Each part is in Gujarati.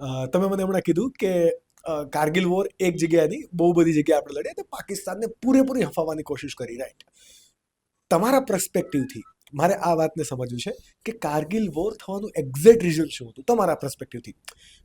તમે મને હમણાં કીધું કે કારગિલ વોર એક જગ્યાની બહુ બધી જગ્યાએ આપણે લડ્યા તો પાકિસ્તાનને પૂરેપૂરી હફાવવાની કોશિશ કરી, રાઈટ. તમારા પ્રસ્પેક્ટિવથી મારે આ વાતને સમજવું છે કે કારગિલ વોર થવાનું એક્ઝેક્ટ રિઝલ્ટ શું હતું? તમારા પ્રસ્પેક્ટિવથી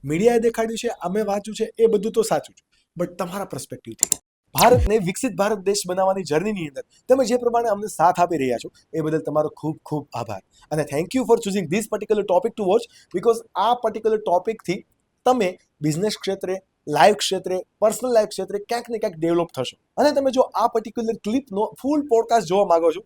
મીડિયાએ દેખાડ્યું છે, અમે વાંચ્યું છે, એ બધું તો સાચું છે બટ તમારા પ્રસ્પેક્ટિવથી ભારતને વિકસિત ભારત દેશ બનાવવાની જર્નીની અંદર તમે જે પ્રમાણે અમને સાથ આપી રહ્યા છો, એ બદલ તમારો ખૂબ ખૂબ આભાર. અને thank you for choosing this particular topic to watch because આ પર્ટિક્યુલર ટોપિકથી તમે બિઝનેસ ક્ષેત્રે લાઈફ ક્ષેત્રે પર્સનલ લાઈફ ક્ષેત્રે ક્યાંક ને ક્યાંક ડેવલપ થશો. અને તમે જો આ પર્ટિક્યુલર ક્લિપનો ફૂલ પોડકાસ્ટ જોવા માંગો છો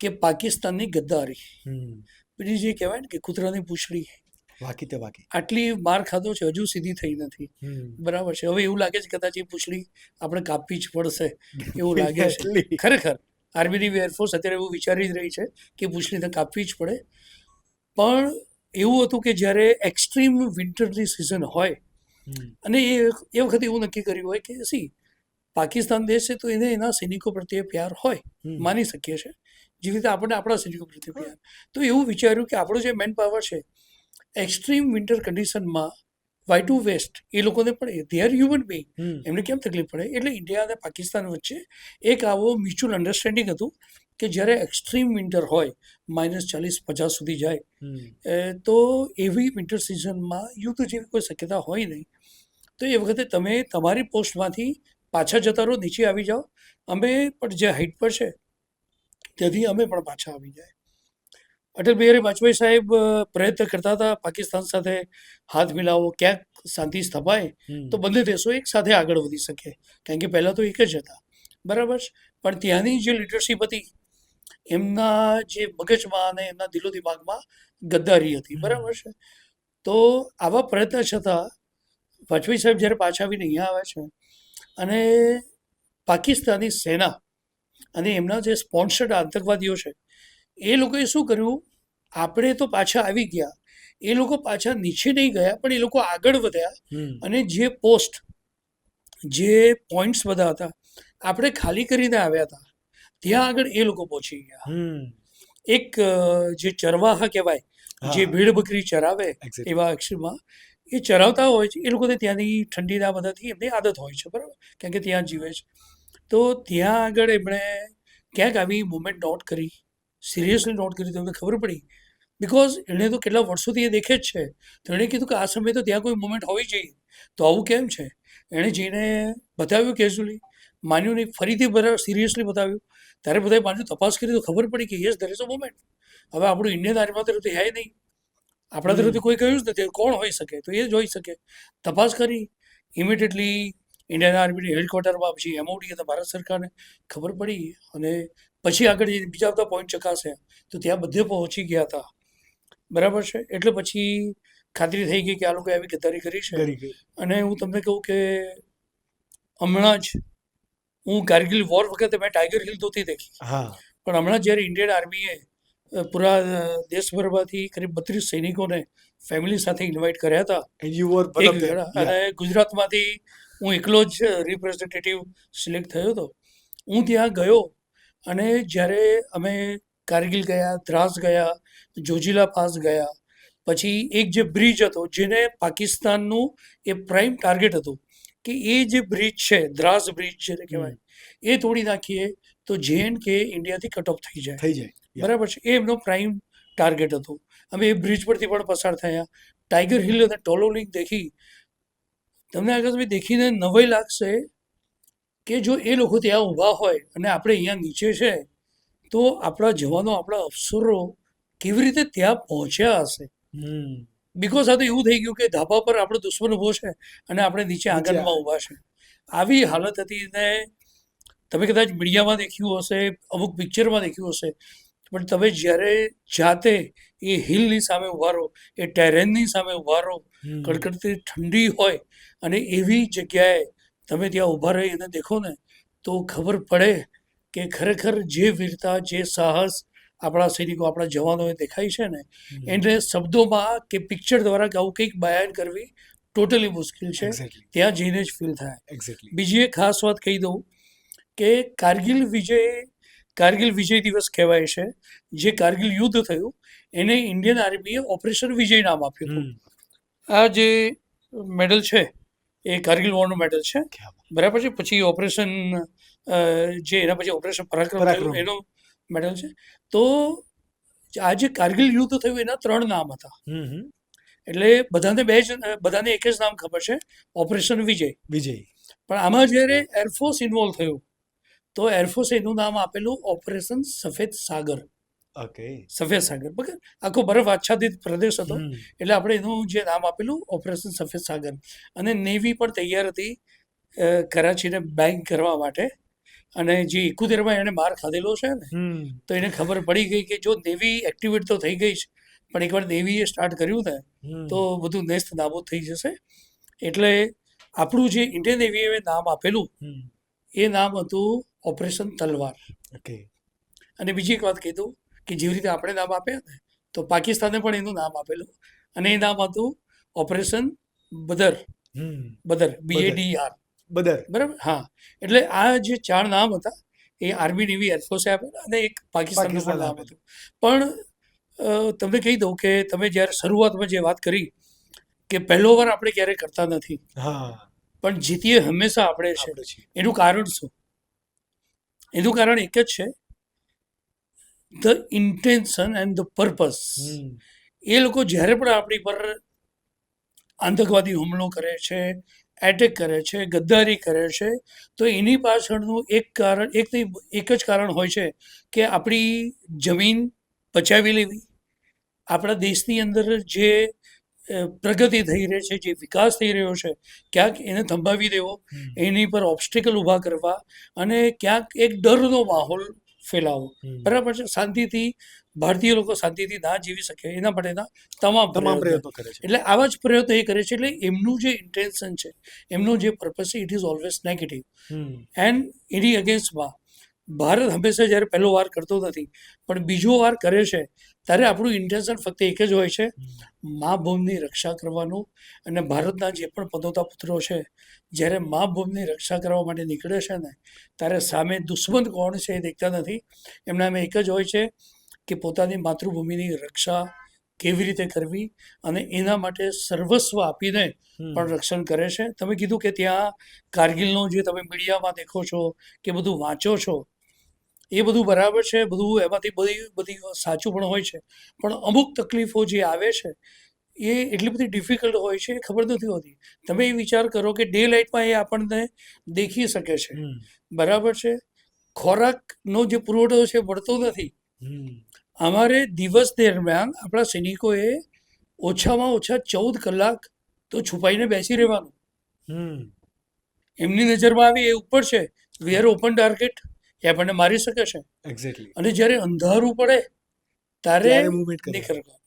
કે પાકિસ્તાનની ગદ્દારી. પેલી જે કહેવાય ને કે કૂતરાની પૂછડી. વાકી તે વાકી. આટલી માર ખાધો છે હજુ સીધી થઈ નથી. બરાબર છે. હવે એવું લાગે છે કદાચ એ પૂછડી આપણે કાપવી જ પડશે. એવું લાગે છે. ખરેખર આર્મીની એરફોર્સ અત્યારે એવું વિચારી જ રહી છે કે પૂછડીને કાપવી જ પડે. પણ એવું હતું કે જ્યારે એક્સ્ટ્રીમ વિન્ટરની સિઝન હોય અને એ એ વખતે એવું નક્કી કર્યું હોય કે સી પાકિસ્તાન દેશ છે તો એને એના સૈનિકો પ્રત્યે પ્યાર હોય માની શકીએ છીએ. જેવી રીતે આપણે આપણા સૈનિકો પ્રત્યે પ્યાર. તો એવું વિચાર્યું કે આપણો જે મેન પાવર છે એક્સ્ટ્રીમ વિન્ટર કન્ડિશનમાં વાય ટુ વેસ્ટ એ લોકોને પણ દે આર હ્યુમન બિંગ એમને કેમ તકલીફ પડે? એટલે ઇન્ડિયા અને પાકિસ્તાન વચ્ચે એક આવો મ્યુચ્યુઅલ અન્ડરસ્ટેન્ડિંગ હતું કે જ્યારે એક્સ્ટ્રીમ વિન્ટર હોય માઇનસ ચાલીસ પચાસ સુધી જાય તો એવી વિન્ટર સિઝનમાં યુદ્ધ જેવી કોઈ શક્યતા હોય નહીં. તો એ વખતે તમે તમારી પોસ્ટમાંથી પાછા જતા રહો નીચે આવી જાઓ. અમે પણ જે હાઈટ પર છે ત્યાંથી અમે પણ પાછા આવી જાય. અટલ બિહારી વાજપેયી સાહેબ પ્રયત્ન કરતા હતા પાકિસ્તાન સાથે હાથ મિલાવો ક્યાંક શાંતિ સ્થપાય તો બંને દેશો એક સાથે આગળ વધી શકે. કારણ કે પહેલાં તો એક જ હતા. બરાબર પણ ત્યાંની જે લીડરશીપ હતી એમના જે મગજમાં અને એમના દિલો દિમાગમાં ગદ્દારી હતી. બરાબર છે? તો આવા પ્રયત્ન છતાં વાજપેયી સાહેબ જ્યારે પાછા આવીને અહીંયા આવે છે અને પાકિસ્તાની સેના અને એમના જે સ્પોન્સર્ડ આતંકવાદીઓ છે એ લોકોએ શું કર્યું? આપણે તો પાછા આવી ગયા. એ લોકો પાછા નીચે નહીં ગયા પણ એ લોકો આગળ વધ્યા. અને જે પોસ્ટ જે પોઈન્ટ્સ બધા હતા આપણે ખાલી કરીને આવ્યા હતા. ત્યાં આગળ એ લોકો પહોંચી ગયા. એક જે ચરવાહા કહેવાય જે ભીડ બકરી ચરાવે એવા અક્ષરમાં એ ચરાવતા હોય છે, એ લોકોને ત્યાંની ઠંડીના બધાથી એમની આદત હોય છે, બરાબર? કારણ કે ત્યાં જીવે છે. તો ત્યાં આગળ એમણે ક્યાંક આવી મુમેન્ટ નોટ કરી સિરિયસલી નોટ કરી તો એમને ખબર પડી? બિકોઝ એણે તો કેટલા વર્ષોથી એ દેખે જ છે. તો એણે કીધું કે આ સમયે તો ત્યાં કોઈ મુમેન્ટ હોવી જોઈએ. તો આવું કેમ છે? એણે જઈને બતાવ્યું કેઝ્યુઅલી માન્યું નહીં, ફરીથી બરાબર સિરિયસલી બતાવ્યું. ત્યારે બધાએ માન્યું, તપાસ કરી તો ખબર પડી કે યસ ધર ઇઝ અ મુમેન્ટ હવે આપણું ઇન્ડિયન આર્મી તો હે નહીં. આપણા તરફથી કોઈ કહ્યું જ નથી. કોણ હોઈ શકે? તો એ જ હોઈ શકે. તપાસ કરી. ઇમિડિયેટલી ઇન્ડિયન આર્મીની હેડક્વાર્ટરમાં પછી એમઓડી હતા ભારત સરકારને ખબર પડી અને પછી આગળ જે બીજા બધા પોઈન્ટ ચકાસે તો ત્યાં બધે પહોંચી ગયા હતા. બરાબર છે? એટલે પછી ખાતરી થઈ ગઈ કે આ લોકોએ આવી ગદ્દારી કરી છે. અને હું તમને કહું કે હમણાં જ હું કારગિલ વોર વખતે મેં ટાઈગર હિલ નહોતી દેખી. હા. પણ હમણાં જ્યારે ઇન્ડિયન આર્મીએ પૂરા દેશભરમાંથી કરીબ બત્રીસ સૈનિકોને ફેમિલી સાથે ઇન્વાઇટ કર્યા હતા. અને ગુજરાતમાંથી હું એકલો જ રિપ્રેઝેન્ટેટિવ સિલેક્ટ થયો હતો. હું ત્યાં ગયો અને જ્યારે અમે કારગિલ ગયા દ્રાસ ગયા જોજીલા પાસ ગયા પછી એક જે બ્રિજ હતો જેને પાકિસ્તાનનું એ પ્રાઇમ ટાર્ગેટ હતું કે એ જે બ્રિજ છે દ્રાસ બ્રિજ જેને કહેવાય એ તોડી નાખીએ તો જે એન્ડ કે ઇન્ડિયાથી કટ ઓફ થઈ જાય. થઈ જાય. બરાબર છે. એ એમનો પ્રાઇમ ટાર્ગેટ હતો. અમે એ બ્રિજ પરથી પણ પસાર થયા. ટાઈગર હિલ અને ટોલો લિંક દેખી. તમને આગળ તમે દેખીને નવાઈ લાગશે કે જો એ લોકો ત્યાં ઊભા હોય અને આપણે અહીંયા નીચે છે તો આપણા જવાનો આપણા અફસરો કેવી રીતે ત્યાં પહોંચ્યા હશે. બિકોઝ આ તો એવું થઈ ગયું કે ધાબા પર આપણો દુશ્મન ઊભો છે અને આપણે નીચે આંગણમાં ઊભા છે. આવી હાલત હતી ને તમે કદાચ મીડિયામાં દેખ્યું હશે અમુક પિક્ચરમાં દેખ્યું હશે. પણ તમે જ્યારે જાતે એ હિલની સામે ઊભા રહો એ ટેરેનની સામે ઊભા રહો. કડકડતી ઠંડી હોય અને એવી જગ્યાએ તમે ત્યાં ઊભા રહી અને દેખો ને તો ખબર પડે કે ખરેખર જે વીરતા જે સાહસ આપણા સૈનિકો આપણા જવાનોએ દેખાય છે ને એને શબ્દોમાં કે પિક્ચર દ્વારા આવું કંઈક બયાન કરવી ટોટલી મુશ્કેલ છે. ત્યાં જઈને જ ફીલ થાય. બીજી એક ખાસ વાત કહી દઉં કે કારગિલ વિજય કારગિલ વિજય દિવસ કહેવાય છે. જે કારગિલ યુદ્ધ થયું એને ઇન્ડિયન આર્મીએ ઓપરેશન વિજય નામ આપ્યું હતું. આ જે મેડલ છે એ કારગિલ વોરનો મેડલ છે. બરાબર છે? પછી ઓપરેશન જે એના પછી ઓપરેશન પરાક્રમ એનો મેડલ છે. તો આ જે કારગિલ યુદ્ધ થયું એના ત્રણ નામ હતા. એટલે બધાને બે જ બધાને એક જ નામ ખબર છે ઓપરેશન વિજય. વિજય. પણ આમાં જ્યારે એરફોર્સ ઇન્વોલ્વ થયું તો એરફોર્સે એનું નામ આપેલું ઓપરેશન સફેદ સાગર. ઓકે. સફેદ સાગર. બરાબર? આખો બરફ આચ્છાદિત પ્રદેશ હતો. એટલે આપણે એનું જે નામ આપેલું ઓપરેશન સફેદ સાગર. અને નેવી પણ તૈયાર હતી કરાચીને બેંક કરવા માટે. અને જે એકોતેરમાં એણે માર ખાધેલો છે ને તો એને ખબર પડી ગઈ કે જો નેવી એક્ટિવેટ તો થઈ ગઈ છે પણ એકવાર નેવીએ સ્ટાર્ટ કર્યું ને તો બધું નેસ્ત નાબૂદ થઈ જશે. એટલે આપણું જે ઇન્ડિયન નેવીએ નામ આપેલું એ નામ હતું ઓપરેશન તલવાર. ઓકે. અને બીજી એક વાત કીધું કે જેવી રીતે આપણે નામ આપ્યા ને તો પાકિસ્તાને પણ એનું નામ આપેલું. અને એ નામ હતું operation Badr. Hmm. Badr B A D R Badr. બરાબર? હા. એટલે આ જે ચાર નામ હતા એ આર્મી નેવી એરફોર્સે આપેલા અને એક પાકિસ્તાનનું પણ નામ હતું. પણ તમને કહી દઉં કે તમે જ્યારે શરૂઆતમાં જે વાત કરી કે પહેલો વાર આપણે ક્યારેય કરતા નથી. હા. પણ જીતીએ હંમેશા આપણે છે. એનું કારણ શું? એનું કારણ એક જ છે. The intention and the purpose એ લોકો જ્યારે પણ આપણી પર આતંકવાદી હુમલો કરે છે એટેક કરે છે ગદ્દારી કરે છે તો એની પાછળનું એક કારણ એક એક જ કારણ હોય છે કે આપણી જમીન બચાવી લેવી. આપણા દેશની અંદર જે પ્રગતિ થઈ રહી છે જે વિકાસ થઈ રહ્યો છે ક્યાંક એને થંભાવી દેવો એની પર ઓબ્સ્ટિકલ ઊભા કરવા અને ક્યાંક એક ડરનો માહોલ ફેલાવો. બરાબર છે? શાંતિથી ભારતીય લોકો શાંતિથી ના જીવી શકે એના માટેના તમામ તમામ પ્રયત્નો કરે છે. એટલે આવા જ પ્રયત્નો એ કરે છે એટલે એમનું જે ઇન્ટેન્શન છે એમનું જે પર્પઝ છે it is always negative and એની અગેન્સ્ટમાં ભારત હંમેશા જ્યારે પહેલો વાર કરતો નથી પણ બીજો વાર કરે છે ત્યારે આપણું ઇન્ટેન્શન ફક્ત એક જ હોય છે મા ભૂમની રક્ષા કરવાનું. અને ભારતના જે પણ પદોતા પુત્રો છે જ્યારે મા ભૂમની રક્ષા કરવા માટે નીકળે છે ને ત્યારે સામે દુશ્મન કોણ છે એ દેખતા નથી. એમના એમ એક જ હોય છે કે પોતાની માતૃભૂમિની રક્ષા કેવી રીતે કરવી અને એના માટે સર્વસ્વ આપીને પણ રક્ષણ કરે છે. તમે કીધું કે ત્યાં કારગિલનો જે તમે મીડિયામાં દેખો છો કે બધું વાંચો છો એ બધું બરાબર છે બધું એમાંથી બધી બધી સાચું પણ હોય છે. પણ અમુક તકલીફો જે આવે છે એ એટલી બધી ડિફિકલ્ટ હોય છે એ ખબર નથી હોતી. તમે એ વિચાર કરો કે ડે લાઇટમાં એ આપણને દેખી શકે છે. બરાબર છે? ખોરાકનો જે પુરવઠો છે મળતો નથી. અમારે દિવસ દરમિયાન આપણા સૈનિકોએ ઓછામાં ઓછા ચૌદ કલાક તો છુપાઈને બેસી રહેવાનું. એમની નજરમાં આવી એ ઉપર છે. વી આર ઓપન ટાર્ગેટ એ આપણને મારી શકે છે. એક્ઝેક્ટલી અને જ્યારે અંધારું પડે ત્યારે કરે. નીકળવાનું